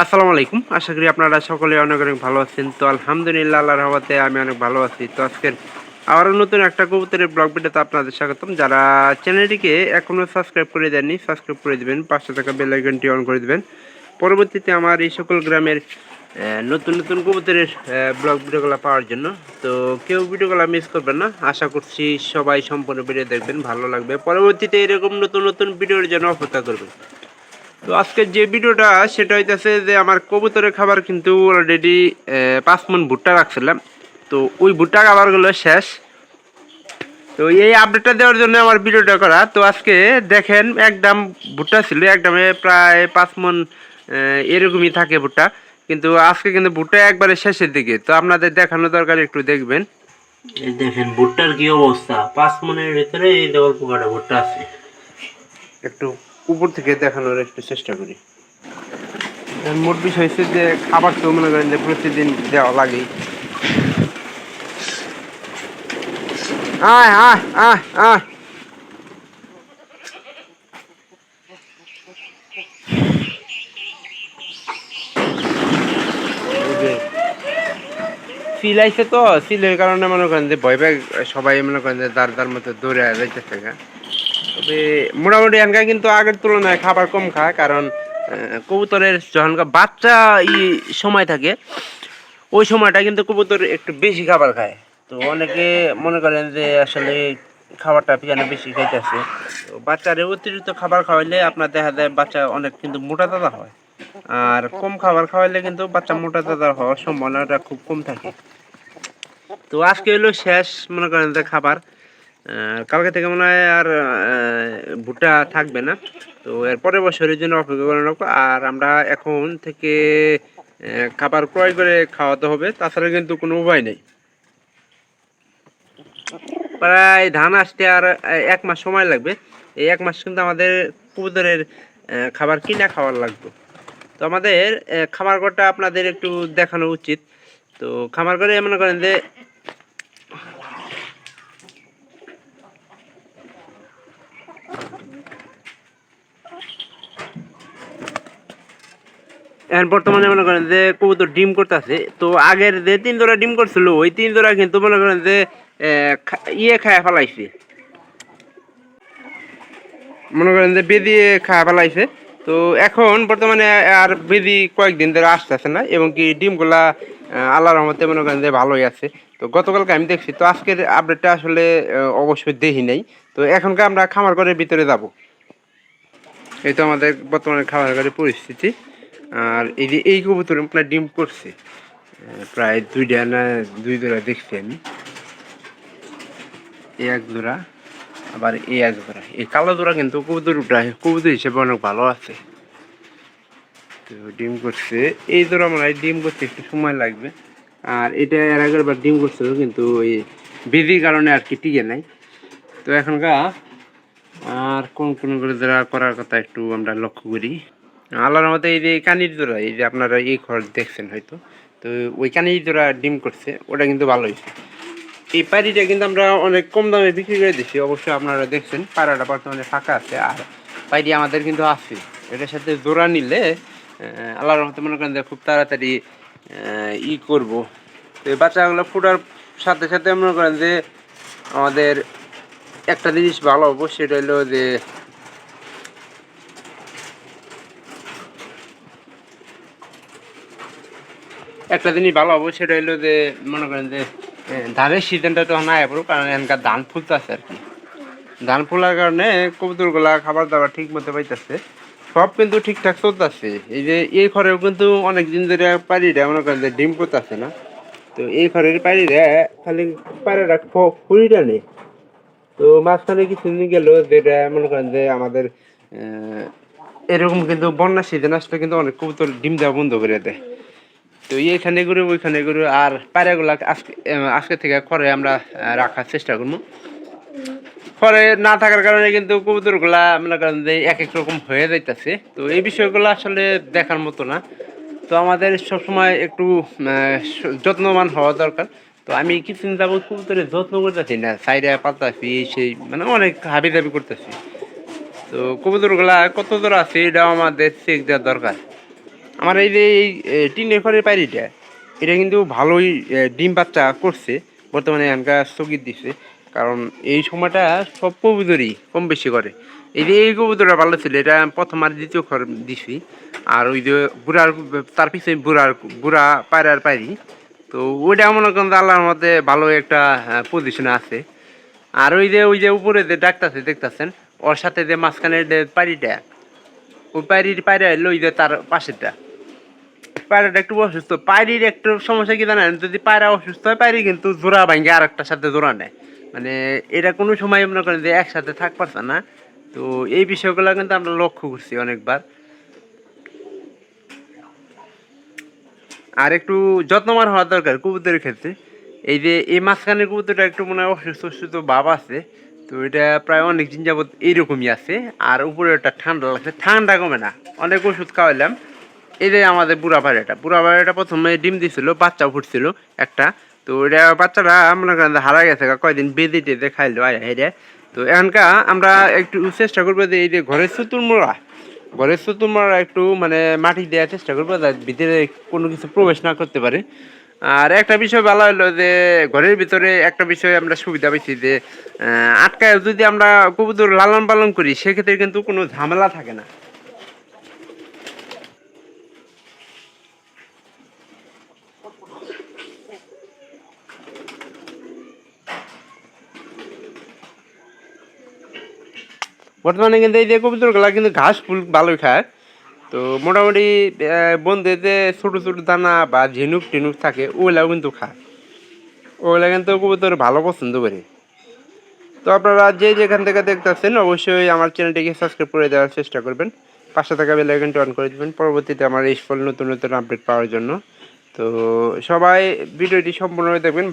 আসসালামু আলাইকুম। আশা করি আপনারা সকলে অনেক অনেক ভালো আছেন। তো আলহামদুলিল্লাহ, আল্লাহর রহমতে আমি অনেক ভালো আছি। তো আজকের আবারও নতুন একটা কবুতরের ব্লগ ভিডিওতে আপনাদের স্বাগতম। যারা চ্যানেলটিকে এখনও সাবস্ক্রাইব করে দেননি, সাবস্ক্রাইব করে দিবেন পাঁচশো টাকা বেল আইকনটি অন করে দেবেন। পরবর্তীতে আমার এই সকল গ্রামের নতুন নতুন কবুতরের ব্লগ ভিডিওগুলো পাওয়ার জন্য। তো কেউ ভিডিওগুলো মিস করবেন না। আশা করছি সবাই সম্পূর্ণ ভিডিও দেখবেন, ভালো লাগবে। পরবর্তীতে এরকম নতুন নতুন ভিডিওর জন্য অপেক্ষা করবেন। তো আজকের যে ভিডিওটা সেটা হইতেছে যে আমার কবুতরের খাবার কিন্তু অলরেডি পাঁচ মন ভুট্টা রাখছিলাম। তো ওই ভুট্টা খাবারগুলো শেষ। তো এই আপডেটটা দেওয়ার জন্য আমার ভিডিওটা করা। তো আজকে দেখেন একদম ভুট্টা ছিল একদমে প্রায় পাঁচ মন এরকমই থাকে ভুট্টা। কিন্তু আজকে কিন্তু ভুট্টা একবারে শেষের দিকে। তো আপনাদের দেখানো দরকার একটু দেখবেন। এই দেখেন ভুট্টার কি অবস্থা? পাঁচ মনের ভিতরে এই ডবল পোকাটা ভুট্টা আছে। একটু উপর থেকে দেখানোর একটু চেষ্টা করি। মোট বিষয় হচ্ছে যে, খাবার তো মনে করেন যে প্রতিদিন দেওয়া লাগেই। আয় আয় আয় আয়। আইছে তো সিলের কারণে মনে করেন যে ভয় পায় সবাই মনে করেন যে দার দার মতো দৌড়ে গা। তবে মোটামুটি এখানকার কিন্তু আগের তুলনায় খাবার কম খায়, কারণ কবুতরের যখন বাচ্চা ই সময় থাকে, ওই সময়টা কিন্তু কবুতর একটু বেশি খাবার খায়। তো অনেকে মনে করেন যে আসলে খাবারটা পিছনে বেশি খাইতেছে। তো বাচ্চারে অতিরিক্ত খাবার খাওয়াইলে আপনার দেখা যায় বাচ্চা অনেক কিন্তু মোটা দাদা হয়। আর কম খাবার খাওয়াইলে কিন্তু বাচ্চা মোটা দাদা হওয়ার সম্ভাবনাটা খুব কম থাকে। তো আজকে হলো শেষ, মনে করেন যে খাবার। কালকে থেকে মনে হয় আর ভুট্টা থাকবে না। তো এর পরের বছরের জন্য অপেক্ষা করে রাখব, আর আমরা এখন থেকে খাবার ক্রয় করে খাওয়াতে হবে, তাছাড়া কিন্তু কোনো উপায় নেই। প্রায় ধান আসতে আর এক মাস সময় লাগবে। এই এক মাস কিন্তু আমাদের কবুতরের খাবার কিনা খাওয়ার লাগবে। তো আমাদের খামার ঘরটা আপনাদের একটু দেখানো উচিত। তো খামার ঘরে মনে করেন যে এখন বর্তমানে মনে করেন যে কবুতর ডিম করতেছে তো আগের যে তিন জোড়া ডিম করছিল ওই তিন জোড়া কিন্তু মনে করেন যে ইয়ে খায় ফেলাইছে। মনে করেন যে বেদি খায় ফেলাইছে। তো এখন বর্তমানে আর বেদি কয়েকদিন ধরে আসতেছে না এবং কি ডিমগুলা আহ, আল্লাহর রহমতে মনে করেন যে ভালোই আছে। তো গতকালকে আমি দেখছি তো আজকের আপডেটটা আসলে অবশ্যই দেখি নাই। তো এখনকার আমরা খামার ঘরের ভিতরে যাব। এই তো আমাদের বর্তমানে খাবার ঘরের পরিস্থিতি। আর এই যে এই কবুতর আপনার ডিম করছে প্রায় দুইটা না দুই জোড়া দেখছি আমি। এই এক জোড়া, আবার এই এক জোড়া। এই কালো জোড়া কিন্তু কবুতর উঠা, কবুতর হিসেবে অনেক ভালো আছে। তো ডিম করছে, এই জোড়া মনে হয় ডিম করতে একটু সময় লাগবে। আর এটা এর আগের বার ডিম করছিল, কিন্তু ওই বিধির কারণে আর কি টিকে নাই। তো এখনকার আর কোন কোন করে যারা করার কথা একটু আমরা লক্ষ্য করি। আল্লাহর মতে এই যে কানির জোড়া, এই যে আপনারা এই ঘর দেখছেন হয়তো, তো ওই কানির জোড়া ডিম করছে, ওটা কিন্তু ভালো হয়েছে। এই পায়রিটা কিন্তু আমরা অনেক কম দামে বিক্রি করে দিচ্ছি অবশ্যই আপনারা দেখছেন পায়রাটা বর্তমানে ফাঁকা আছে, আর পায়রি আমাদের কিন্তু আছে। এটার সাথে জোড়া নিলে আল্লাহর রহমতে মনে করেন যে খুব তাড়াতাড়ি ই করব। তো এই বাচ্চাগুলো ফোটার সাথে সাথে মনে করেন যে আমাদের একটা জিনিস ভালো হব সেটা হলো যে একটা জিনিস ভালো হব, সেটা যে, মনে করেন যে ধানের সিজনটা তো না পড়ুক কারণ এখানকার ধান ফুলতেছে আর কি। ধান ফোলার কারণে কবুতরগুলা খাবার দাবার ঠিক মতো পাইতেছে। সব কিন্তু ঠিকঠাক চলতেছে। এই যে, এই ঘরেও কিন্তু অনেক দিন ধরে পাড়িটা মনে করেন যে, ডিম করতেছে না। তো এই ঘরের পাড়িটা খালি পাড়াটা ফুলিটা নেই। তো মাঝখানে কিছু দিন গেল, যেটা মনে করেন যে, আমাদের এরকম কিন্তু বন্যার সিজন আসলে কিন্তু অনেক কবুতর ডিম দেওয়া বন্ধ করে দেয়। তো এইখানে করে ওইখানে করে আর পায়রাগুলা আজকে আজকে থেকে খড়ে আমরা রাখার চেষ্টা করব। খড়ে না থাকার কারণে কিন্তু কবুতরগুলা মনে করেন যে এক এক রকম হয়ে যাইতেছে। তো এই বিষয়গুলো আসলে দেখার মতো না। তো আমাদের সবসময় একটু যত্নবান হওয়া দরকার। তো আমি কিছুদিন যাবত কবুতরের যত্ন করতেছি না, সাইডে পাতাছি সেই মানে অনেক হাবি দাবি করতেছি। তো কবুতরগুলা কত দূর আছে এটাও আমাদের চেক দেওয়ার দরকার। আমার এই যে এই টিনের ঘরের পায়রিটা এটা কিন্তু ভালোই ডিম বাচ্চা করছে, বর্তমানে এখানকার স্থগিত দিছে, কারণ এই সময়টা সব কবুতরই কম বেশি করে। এই যে এই কবুতরটা ভালো ছিল, এটা প্রথম আর দ্বিতীয় ঘর দিছি, আর ওই যে বুড়ার, তার পিছনে বুড়ার, বুড়া পায়রার পায়রি, তো ওইটা মনে করেন আল্লাহর মধ্যে ভালো একটা পজিশনে আছে। আর ওই যে ওই যে উপরে যে ডাকতেছে, দেখতেছেন, ওর সাথে যে মাঝখানের যে পাড়িটা ওই পায়রির পায়রা এলো ওই যে তার পাশেরটা। পায়রাটা একটু অসুস্থ। পায়রির একটু সমস্যা কি জানেন? যদি পায়রা অসুস্থ হয়, পায়রি কিন্তু জোড়া ভাঙ্গে আর একটার সাথে জোড়া নেয়। মানে এটা কোনো সময় মনে করেন যে একসাথে থাক পারছে না। তো এই বিষয়গুলো কিন্তু আমরা লক্ষ্য করছি অনেকবার। আর একটু যত্নবান হওয়া দরকার কবুতরের ক্ষেত্রে। এই যে এই মাঝখানের কবুতরটা একটু মনে হয় অসুস্থ অসুস্থ ভাব আছে। তো এটা প্রায় অনেক দিন যাবত এইরকমই আছে। আর উপরে একটা ঠান্ডা লাগছে। ঠান্ডা কমে না। অনেক ওষুধ খাওয়াইলাম। এই যে আমাদের বুড়া পাড়াটা বুড়া পাড়াটা প্রথমে ডিম দিছিল, বাচ্চা ফুটছিল একটা। তো এটা বাচ্চাটা মনে করেন হারা গেছে কয়দিন বেঁধে টেঁধে খাইলো, আয় হেরে তো এখানকার আমরা একটু চেষ্টা করব যে এই যে ঘরের চতুর্মোড়া ঘরের চতুর্মোড়া একটু মানে মাটি দেওয়ার চেষ্টা করব ভিতরে কোনো কিছু প্রবেশ না করতে পারে। আর একটা বিষয় ভালো হলো যে ঘরের ভিতরে একটা বিষয় আমরা সুবিধা পেয়েছি যে আটকায় যদি আমরা কবুতর লালন পালন করি, সেক্ষেত্রে কিন্তু কোনো ঝামেলা থাকে না। বর্তমানে কিন্তু এই যে কবুতরগুলা কিন্তু ঘাস ফুল ভালোই খায়। তো মোটামুটি আহ, বন্ধে যে ছোটো ছোটো দানা বা ঝিনুক টিনুক থাকে ওগুলাও কিন্তু খায়। ওগুলা কিন্তু কবুতর ভালো পছন্দ করে। তো আপনারা যে যেখান থেকে দেখতেছেন অবশ্যই আমার চ্যানেলটিকে সাবস্ক্রাইব করে দেওয়ার চেষ্টা করবেন। পাশে থাকা বেল আইকনটি অন করে দেবেন। পরবর্তীতে আমার এই সকল নতুন নতুন আপডেট পাওয়ার জন্য। তো সবাই ভিডিওটি সম্পূর্ণ দেখবেন।